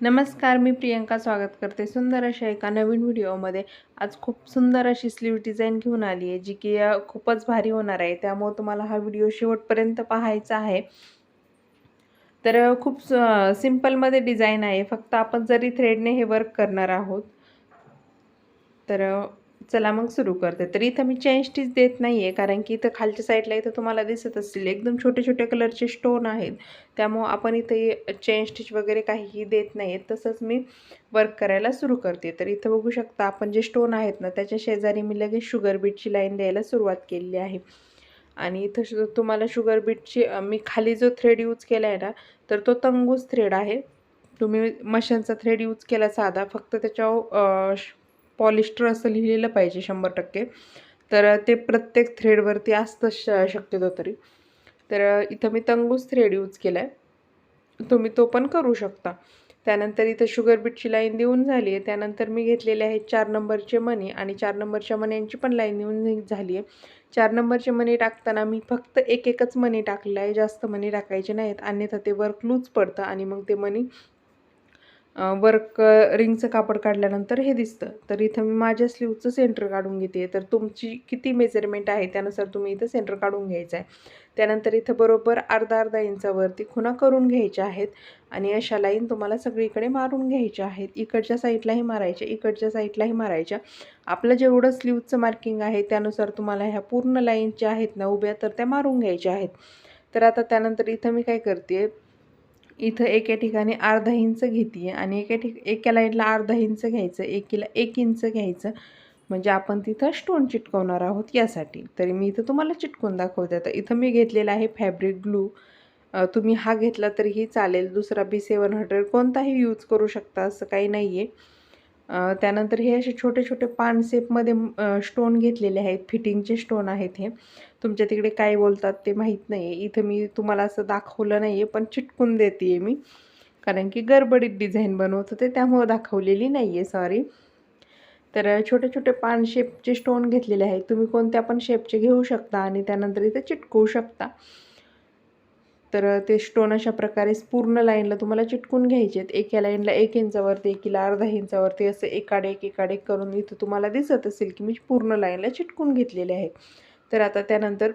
नमस्कार मी प्रियंका स्वागत करते सुंदर अशा एका नवीन व्हिडिओमध्ये. आज खूप सुंदर अशी स्लीव डिझाईन घेऊन आली आहे जी की खूपच भारी होणार आहे. त्यामुळे तुम्हाला हा व्हिडिओ शेवटपर्यंत पाहायचा आहे. तर खूप स- सिम्पलमध्ये डिझाईन आहे. फक्त आपण जरी थ्रेडने हे वर्क करणार आहोत तर चला मग सुरू करते. तर इथं मी चेन स्टिच देत नाही आहे कारण की इथं खालच्या साईडला इथं तुम्हाला दिसत असतील. एकदम छोटे छोटे कलरचे स्टोन आहेत. त्यामुळं आपण इथे चेन स्टिच वगैरे काहीही देत नाही आहेत तसंच मी वर्क करायला सुरू करते. तर इथं बघू शकता आपण जे स्टोन आहेत ना त्याच्या शेजारी मी लगेच शुगर बीटची लाईन द्यायला सुरुवात केलेली आहे. आणि इथं शु तुम्हाला शुगर बीटची मी खाली जो थ्रेड यूज केला आहे ना तर तो तंगूस थ्रेड आहे. तुम्ही मशीनचा थ्रेड यूज केला साधा. फक्त त्याच्यावर पॉलिस्टर असं लिहिलेलं पाहिजे शंभर टक्के. तर ते प्रत्येक थ्रेडवरती असतं श शक्यतो तरी. तर इथं मी तंगूस थ्रेड यूज केला आहे तुम्ही तो पण करू शकता. त्यानंतर इथं शुगर बीटची लाईन देऊन झाली आहे. त्यानंतर मी घेतलेले आहेत चार नंबरचे मनी आणि चार नंबरच्या मण्यांची पण लाईन देऊन झाली आहे. चार नंबरचे मनी टाकताना मी फक्त एक एकच मनी टाकलं आहे. जास्त मनी टाकायचे नाहीत. अन्यथा ते वर्क लूज पडतं आणि मग ते मनी वर्क रिंगचं कापड काढल्यानंतर हे दिसतं. तर इथं मी माझ्या स्लीवचं सेंटर काढून घेते. तर तुमची किती मेजरमेंट आहे त्यानुसार तुम्ही इथं सेंटर काढून घ्यायचं आहे त्यानंतर इथं बरोबर अर्धा अर्धा इंचावरती खुणा करून घ्यायच्या आहेत. आणि अशा लाईन तुम्हाला सगळीकडे मारून घ्यायच्या आहेत. इकडच्या साईडलाही मारायच्या इकडच्या साईडलाही मारायच्या. आपलं जेवढं स्लीवचं मार्किंग आहे त्यानुसार तुम्हाला ह्या पूर्ण लाईन ज्या आहेत ना उभ्या तर त्या मारून घ्यायच्या आहेत. तर आता त्यानंतर इथं मी काय करते इथं एका ठिकाणी अर्धा इंच घेते आहे आणि एका ठिक एका लाईटला अर्धा इंच घ्यायचं एकीला एक इंच घ्यायचं. म्हणजे आपण तिथं स्टोन चिटकवणार आहोत यासाठी. तरी मी इथं तुम्हाला चिटकून दाखवते. आता इथं मी घेतलेला आहे फॅब्रिक ग्लू. तुम्ही हा घेतला तरीही चालेल. दुसरा बी सेवन हंड्रेड कोणताही यूज करू शकता. असं काही नाही आहे त्यानंतर हे असे छोटे छोटे पान सेपमध्ये स्टोन घेतलेले आहेत. फिटिंगचे स्टोन आहेत हे. तुमच्या तिकडे काय बोलतात ते माहीत नाही आहे इथं मी तुम्हाला असं दाखवलं नाही आहे पण चिटकून देते आहे मी. कारण की गडबडीत डिझाईन बनवत होते त्यामुळं दाखवलेली नाही आहे सॉरी तर छोटे छोटे पान शेपचे स्टोन घेतलेले आहेत. तुम्ही कोणत्या पण शेपचे घेऊ शकता आणि त्यानंतर इथं चिटकवू शकता. तर ते स्टोन अशा प्रकारे पूर्ण लाईनला तुम्हाला चिटकून घ्यायचे आहेत. एका लाईनला एक इंचावरती एकीला अर्धा इंचावरती असं एकाडे एक एकाडे करून इथं तुम्हाला दिसत असेल की मी पूर्ण लाईनला चिटकून घेतलेले आहे. तर आता त्यानंतर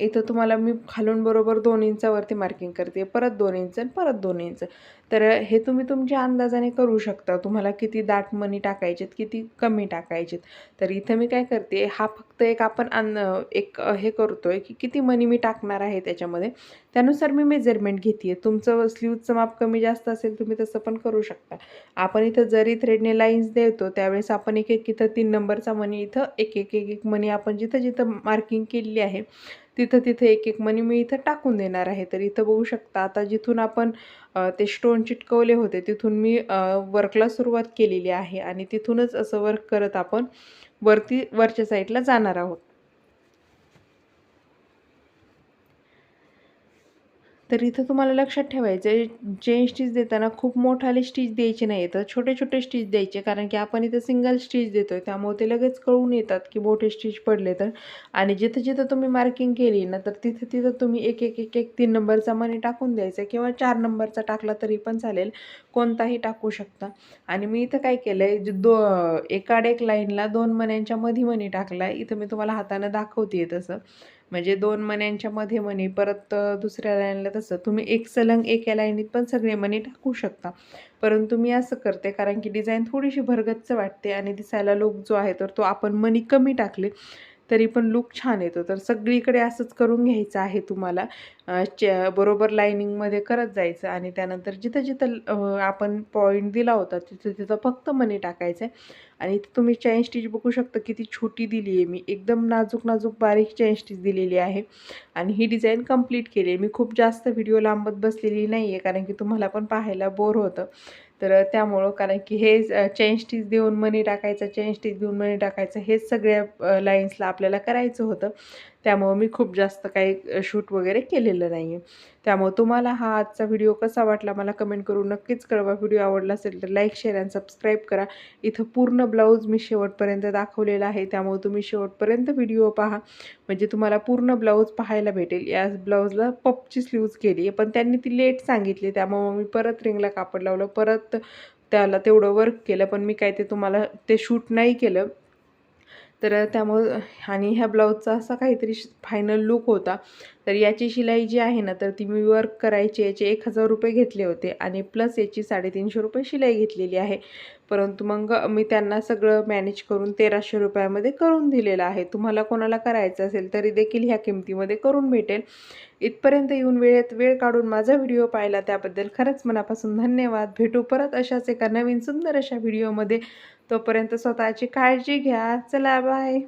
इथं तुम्हाला मी खालून बरोबर दोन इंचावरती मार्किंग करते. परत दोन इंच आणि परत दोन इंच. तर हे तुम्ही तुमच्या अंदाजाने करू शकता. तुम्हाला किती दाट मनी टाकायचेत किती कमी टाकायचेत. तर इथं मी काय करते हा फक्त एक आपण अन एक हे करतो आहे की किती मनी मी टाकणार आहे त्याच्यामध्ये. त्यानुसार मी मेजरमेंट घेते आहे तुमचं स्लीवचं माप कमी जास्त असेल तुम्ही तसं पण करू शकता. आपण इथं जरी थ्रेडने लाईन्स देतो त्यावेळेस आपण एक एक इथं तीन नंबरचा मनी इथं एक एक एक एक मनी आपण जिथं जिथं मार्किंग केलेली आहे तिथं तिथं एक एक मनी मी इथं टाकून देणार आहे. तर इथं बघू शकता आता जिथून आपण ते स्टोन चिटकवले होते तिथून मी वर्कला सुरुवात केलेली आहे. आणि तिथूनच असं वर्क करत आपण वरती वरच्या साईडला जाणार आहोत. तर इथं तुम्हाला लक्षात ठेवायचं आहे चेन स्टिच देताना खूप मोठाले स्टिच द्यायचे नाही तर छोटे छोटे स्टिच द्यायचे. कारण की आपण इथं सिंगल स्टिच देतो आहे त्यामुळे ते लगेच कळून येतात की मोठे स्टिच पडले तर. आणि जिथं जिथं तुम्ही मार्किंग केली ना तर तिथं तिथं तुम्ही एक एक एक एक तीन नंबरचा मनी टाकून द्यायचा किंवा चार नंबरचा टाकला तरी पण चालेल. कोणताही टाकू शकता. आणि मी इथं काय केलं आहे दो एकाड एक लाईनला दोन मन्यांच्या मधी मनी टाकला आहे इथं मी तुम्हाला हातानं दाखवते तसं. म्हणजे दोन मण्यांच्या मध्ये मणी परत दुसऱ्या लाईनला तसं. तुम्ही एक सलंग एका लाईनीत पण सगळे मणी टाकू शकता. परंतु मी असं करते कारण की डिझाईन थोडीशी भरगच्च वाटते आणि दिसायला लुक जो आहे तर तो आपण मणी कमी टाकले. तरी पण लुक छान येतो. तर सगळीकडे असंच करून घ्यायचं आहे तुम्हाला. च बरोबर लाईनिंगमध्ये करत जायचं आणि त्यानंतर जिथं जिथं आपण पॉईंट दिला होता तिथं तिथं फक्त मनी टाकायचं आहे आणि इथं तुम्ही चैन स्टिच बघू शकता किती छोटी दिली आहे मी. एकदम नाजूक नाजूक बारीक चैन स्टिच दिलेली आहे. आणि ही डिझाईन कंप्लीट केली आहे. मी खूप जास्त व्हिडिओ लांबत बसलेली नाही आहे कारण की तुम्हाला पण पाहायला बोर होतं. तर त्यामुळं कारण की हे चेन स्टिच देऊन मनी टाकायचं चेन स्टिच देऊन मनी टाकायचं हेच सगळ्या लाईन्सला आपल्याला करायचं होतं. त्यामुळं मी खूप जास्त काही शूट वगैरे केलेलं नाही आहे त्यामुळं तुम्हाला हा आजचा व्हिडिओ कसा वाटला मला कमेंट करून नक्कीच कळवा. व्हिडिओ आवडला असेल तर लाईक शेअर अँड सबस्क्राईब करा. इथं पूर्ण ब्लाऊज मी शेवटपर्यंत दाखवलेला आहे. त्यामुळे तुम्ही शेवटपर्यंत व्हिडिओ पहा. म्हणजे तुम्हाला पूर्ण ब्लाऊज पाहायला भेटेल. या ब्लाऊजला पपची स्लीव्ज केली आहे. पण त्यांनी ती लेट सांगितली. त्यामुळं मी परत रिंगला कापड लावलं. परत त्याला तेवढं वर्क केलं. पण मी काय ते तुम्हाला ते शूट नाही केलं. तर त्यामुळं आणि ह्या ब्लाऊजचा असा काहीतरी फायनल लुक होता. तर याची शिलाई जी आहे ना तर ती मी वर्क करायची याचे एक हजार रुपये घेतले होते आणि प्लस याची साडेतीनशे रुपये शिलाई घेतलेली आहे. परंतु मग मी त्यांना सगळं मॅनेज करून तेराशे रुपयामध्ये करून दिलेलं आहे. तुम्हाला कोणाला करायचं असेल तरी देखील ह्या किमतीमध्ये करून भेटेल. इथपर्यंत येऊन वेळेत वेळ काढून माझा व्हिडिओ पाहिला त्याबद्दल खरंच मनापासून धन्यवाद. भेटू परत अशाच एका नवीन सुंदर अशा व्हिडिओमध्ये तोपर्यंत स्वतःची काळजी घ्या. चला बाय